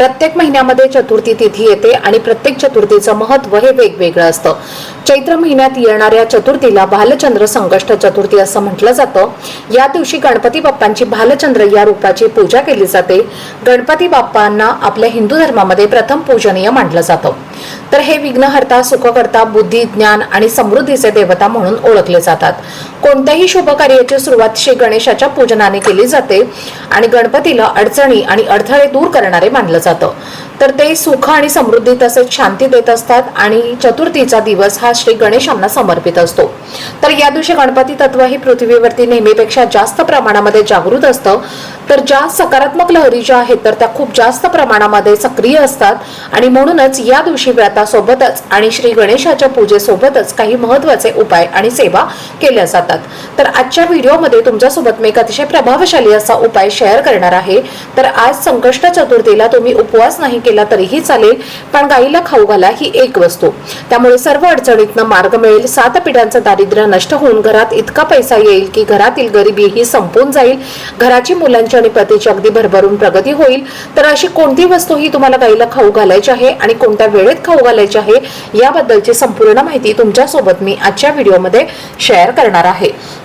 प्रत्येक महिन्यामध्ये चतुर्थी तिथी येते आणि प्रत्येक चतुर्थीचं महत्त्व हे वेगवेगळं असतं. चैत्र महिन्यात येणाऱ्या चतुर्थीला भालचंद्र संकष्ट चतुर्थी असं म्हटलं जातं. या दिवशी गणपती बाप्पांची भालचंद्र या रूपाची पूजा केली जाते. गणपती बाप्पांना आपल्या हिंदू धर्मामध्ये प्रथम पूजनीय मानलं जातं. तर हे विघ्नहर्ता सुखकर्ता बुद्धी ज्ञान आणि समृद्धीचे देवता म्हणून ओळखले जातात. कोणत्याही शुभ कार्याची सुरुवात श्री गणेशाच्या पूजनाने केली जाते आणि गणपतीला अडचणी आणि अडथळे दूर करणारे मानलं जातं たと。तर ते सुख आणि समृद्धी तसेच शांती देत असतात आणि चतुर्थीचा दिवस हा श्री गणेशांना समर्पित असतो. तर या दिवशी गणपती तत्व ही पृथ्वीवरती नेहमीपेक्षा जास्त प्रमाणामध्ये जागृत असतं. तर ज्या सकारात्मक लहरी ज्या आहेत तर त्या खूप जास्त प्रमाणामध्ये सक्रिय असतात. आणि म्हणूनच या दिवशी व्रतासोबतच आणि श्री गणेशाच्या पूजेसोबतच काही महत्त्वाचे उपाय आणि सेवा केल्या जातात. तर आजच्या व्हिडिओमध्ये तुमच्यासोबत मी एक अतिशय प्रभावशाली असा उपाय शेअर करणार आहे. तर आज संकष्ट चतुर्थीला तुम्ही उपवास नाही केला तरीही चालेल पण गाईला खाऊ घाला ही एक वस्तू. त्यामुळे सर्व अडचणीतनं मार्ग मिळेल. सात पिढ्यांचं दारिद्र्य नष्ट होऊन घरात इतका पैसा येईल की घरातील गरिबी ही संपून जाईल. घराची मुलांची आणि पतीची अगदी भरभरून प्रगती होईल. तर अशी कोणती वस्तू ही तुम्हाला गाईला खाऊ घालायची आहे आणि कोणत्या वेळेत खाऊ घालायची आहे याबद्दलची संपूर्ण माहिती तुमच्यासोबत मी आजच्या व्हिडिओमध्ये शेअर करणार आहे.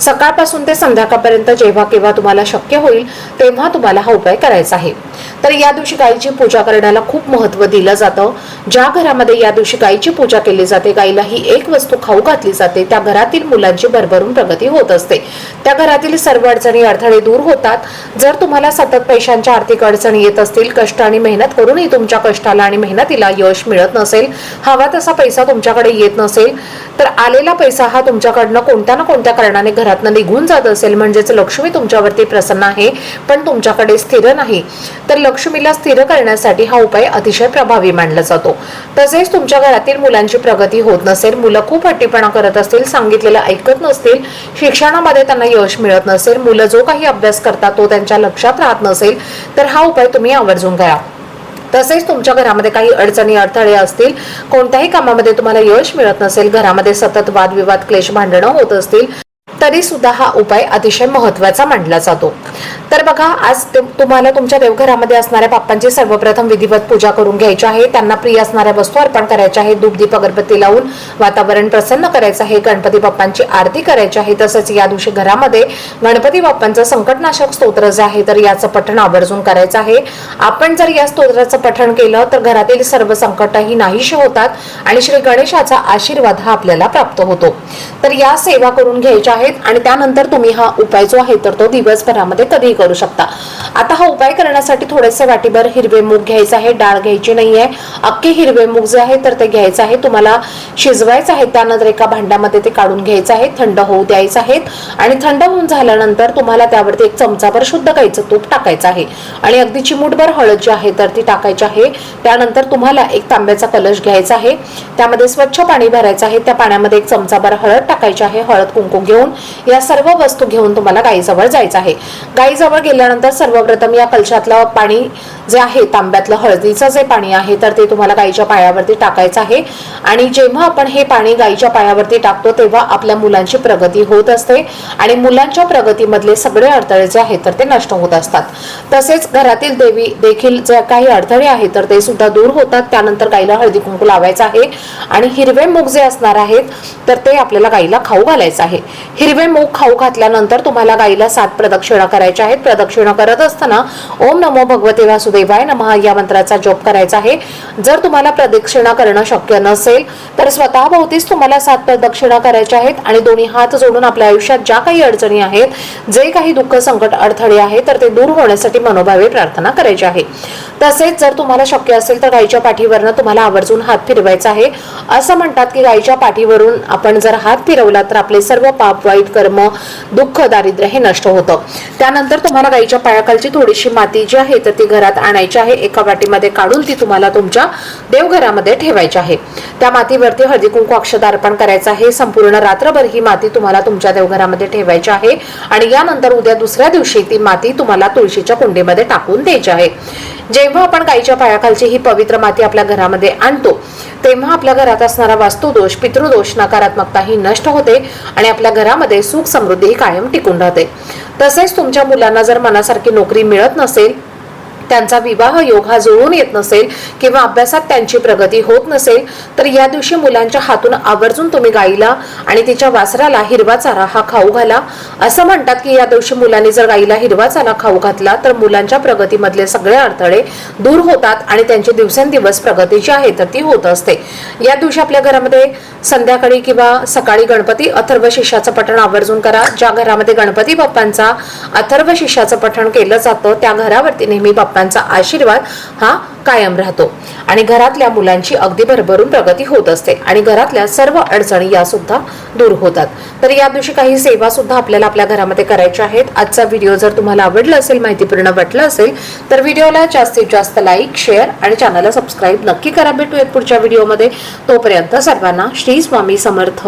सकाळपासून ते संध्याकाळपर्यंत जेव्हा केव्हा तुम्हाला शक्य होईल तेव्हा तुम्हाला हा उपाय करायचा आहे. तर या दिवशी गायीची पूजा करण्याला खूप महत्त्व दिलं जातं. ज्या घरामध्ये या दिवशी गायीची पूजा केली जाते गायीला ही एक वस्तू खाऊ घातली जाते त्या घरातील मुलांची भरभरून प्रगती होत असते. त्या घरातील सर्व अडचणी अडथळे दूर होतात. जर तुम्हाला सतत पैशांच्या आर्थिक अडचणी येत असतील कष्ट आणि मेहनत करूनही तुमच्या कष्टाला आणि मेहनतीला यश मिळत नसेल हवा तसा पैसा तुमच्याकडे येत नसेल तर आलेला पैसा हा तुमच्याकडनं कोणत्या ना कोणत्या कारणाने घरातनं निघून जात असेल म्हणजेच लक्ष्मी तुमच्यावरती प्रसन्न आहे पण तुमच्याकडे स्थिर नाही. तर लक्ष्मीला स्थिर करण्यासाठी हा उपाय अतिशय प्रभावी मानला जातो. तसेच तुमच्या घरातील मुलांची प्रगती होत नसेल मुलं खूप हट्टीपणा करत असतील सांगितलेलं ऐकत नसतील शिक्षणामध्ये त्यांना यश मिळत नसेल मुलं जो काही अभ्यास करतात तो त्यांच्या लक्षात राहत नसेल तर हा उपाय तुम्ही आवर्जून करा तसेच तुमच्या घरामध्ये काही अडचणी अडथळे असतील कोणत्याही कामामध्ये तुम्हाला यश मिळत नसेल घरामध्ये सतत वादविवाद क्लेश भांडणं होत असतील तरी सुद्धा हा उपाय अतिशय महत्त्वाचा मानला जातो. तर बघा आज तुम्हाला तुमच्या देवघरामध्ये असणाऱ्या बाप्पांची सर्वप्रथम विधिवत पूजा करून घ्यायची आहे. त्यांना प्रिय असणाऱ्या वस्तू अर्पण करायच्या आहेत. धूपदीप अगरबत्ती लावून वातावरण प्रसन्न करायचं आहे. गणपती बाप्पांची आरती करायची आहे. तसंच या दिवशी घरामध्ये गणपती बाप्पांचं संकटनाशक स्तोत्र जे आहे तर याचं पठण आवर्जून करायचं आहे. आपण जर या स्तोत्राचं पठण केलं तर घरातील सर्व संकटही नाहीशी होतात आणि श्री गणेशाचा आशीर्वाद हा आपल्याला प्राप्त होतो. तर या सेवा करून घ्यायच्या आहेत. आणि त्यानंतर तुम्ही हा उपाय जो आहे तर तो दिवसभरामध्ये कधीही करू शकता. आता हा उपाय करण्यासाठी थोडेसे वाटीभर हिरवे मूग घ्यायचं आहे. डाळ घ्यायची नाहीये. अख्खे हिरवे मूग जे आहे तर ते घ्यायचं आहे. तुम्हाला शिजवायचं आहे त्यानंतर एका भांड्यामध्ये ते काढून घ्यायचं आहे. थंड होऊ द्यायचं आहे. आणि थंड होऊन झाल्यानंतर तुम्हाला त्यावरती एक चमचाभर शुद्ध गाईचं तूप टाकायचं आहे. आणि अगदी चिमूटभर हळद जी आहे तर ती टाकायची आहे. त्यानंतर तुम्हाला एक तांब्याचा कलश घ्यायचा आहे. त्यामध्ये स्वच्छ पाणी भरायचं आहे. त्या पाण्यामध्ये एक चमचाभर हळद टाकायची आहे. हळद कुंकू घेऊन या सर्व वस्तू घेऊन तुम्हाला गाईजवळ जायचं आहे. गाईजवळ गेल्यानंतर सर्वप्रथम या कलशातलं पाणी जे आहे तांब्यातलं हळदीचं जे पाणी आहे तर ते तुम्हाला गाईच्या पायावरती टाकायचं आहे. आणि जेव्हा आपण हे पाणी गाईच्या पायावरती टाकतो तेव्हा आपल्या मुलांची प्रगती होत असते. आणि मुलांच्या प्रगतीमधले सगळे अडथळे जे आहेत तर ते नष्ट होत असतात. तसेच घरातील देवी देखील जे काही अडथळे आहेत तर ते सुद्धा दूर होतात. त्यानंतर गाईला हळदी कुंकू लावायचं आहे. आणि हिरवे मूग जे असणार आहेत तर ते आपल्याला गाईला खाऊ घालायचं आहे. हिरवे मूग खाऊ घातल्यानंतर तुम्हाला गाईला सात प्रदक्षिणा करायच्या आहेत. प्रदक्षिणा करत असताना ओम नमो भगवते वासुदेवाय नमः या मंत्राचा जप करायचा आहे. जर तुम्हाला प्रदक्षिणा करणं शक्य नसेल तर स्वतः भोवतीच तुम्हाला सात प्रदक्षिणा करायच्या आहेत आणि दोन्ही हात जोडून आपल्या आयुष्यात ज्या काही अडचणी आहेत जे काही दुःख संकट अडथळे आहे तर ते दूर होण्यासाठी मनोभावे प्रार्थना करायची आहे. तसेच जर तुम्हाला शक्य असेल तर गाईच्या पाठीवरनं तुम्हाला आवर्जून हात फिरवायचा आहे. असं म्हणतात की गाईच्या पाठीवरून आपण जर हात फिरवला तर आपले सर्व पाप वाईट कर्म दुःख दारिद्र्य हे नष्ट होतं. त्यानंतर तुम्हाला गाईच्या पायाखालची थोडीशी माती जी आहे तर ती घरात आणायची आहे. एका वाटीमध्ये काढून ती तुम्हाला तुमच्या देवघरामध्ये ठेवायची आहे. त्या मातीवरती हळदी कुंकू अक्षता अर्पण करायचं आहे. संपूर्ण रात्रभर ही माती तुम्हाला तुमच्या देवघरामध्ये ठेवायची आहे. आणि यानंतर उद्या दुसऱ्या दिवशी ती माती तुम्हाला तुळशीच्या कुंडीमध्ये टाकून द्यायची आहे. जेव्हा आपण गाईच्या पायाखालची ही पवित्र माती आपल्या घरामध्ये आणतो तेव्हा आपल्या घरात असणारा वास्तुदोष पितृदोष नकारात्मकता ही नष्ट होते आणि आपल्या घरामध्ये सुख समृद्धी ही कायम टिकून राहते. तसेच तुमच्या मुलांना जर मनासारखी नोकरी मिळत नसेल त्यांचा विवाह योग हा जुळून येत नसेल किंवा अभ्यासात त्यांची प्रगती होत नसेल तर या दिवशी मुलांच्या हातून आवर्जून तुम्ही गाईला आणि तिच्या वासराला हिरवा चारा हा खाऊ घाला. असं म्हणतात की या दिवशी मुलांनी जर गाईला हिरवा चारा खाऊ घातला तर मुलांच्या प्रगतीमधले सगळे अडथळे दूर होतात आणि त्यांची दिवसेंदिवस प्रगती जी आहे तर ती होत असते. या दिवशी आपल्या घरामध्ये संध्याकाळी किंवा सकाळी गणपती अथर्व शिष्याचं पठण आवर्जून करा. ज्या घरामध्ये गणपती बाप्पांचा अथर्व शिष्याचं पठण केलं जातं त्या घरावरती नेहमी बाप्पा बाप्पांचा आशीर्वाद हा कायम राहतो. आणि घरातल्या मुलांची अगदी भरभरून प्रगती होत असते. आणि घरातल्या सर्व अडचणी या सुद्धा दूर होतात. तर या दिवशी काही सेवा सुद्धा आपल्याला आपल्या घरामध्ये करायच्या आहेत. आजचा व्हिडिओ जर तुम्हाला आवडला असेल माहितीपूर्ण वाटलं असेल तर व्हिडिओला जास्तीत जास्त लाईक शेअर आणि चॅनलला सबस्क्राईब नक्की करा. भेटूयात पुढच्या व्हिडिओमध्ये. तोपर्यंत सर्वांना श्री स्वामी समर्थ.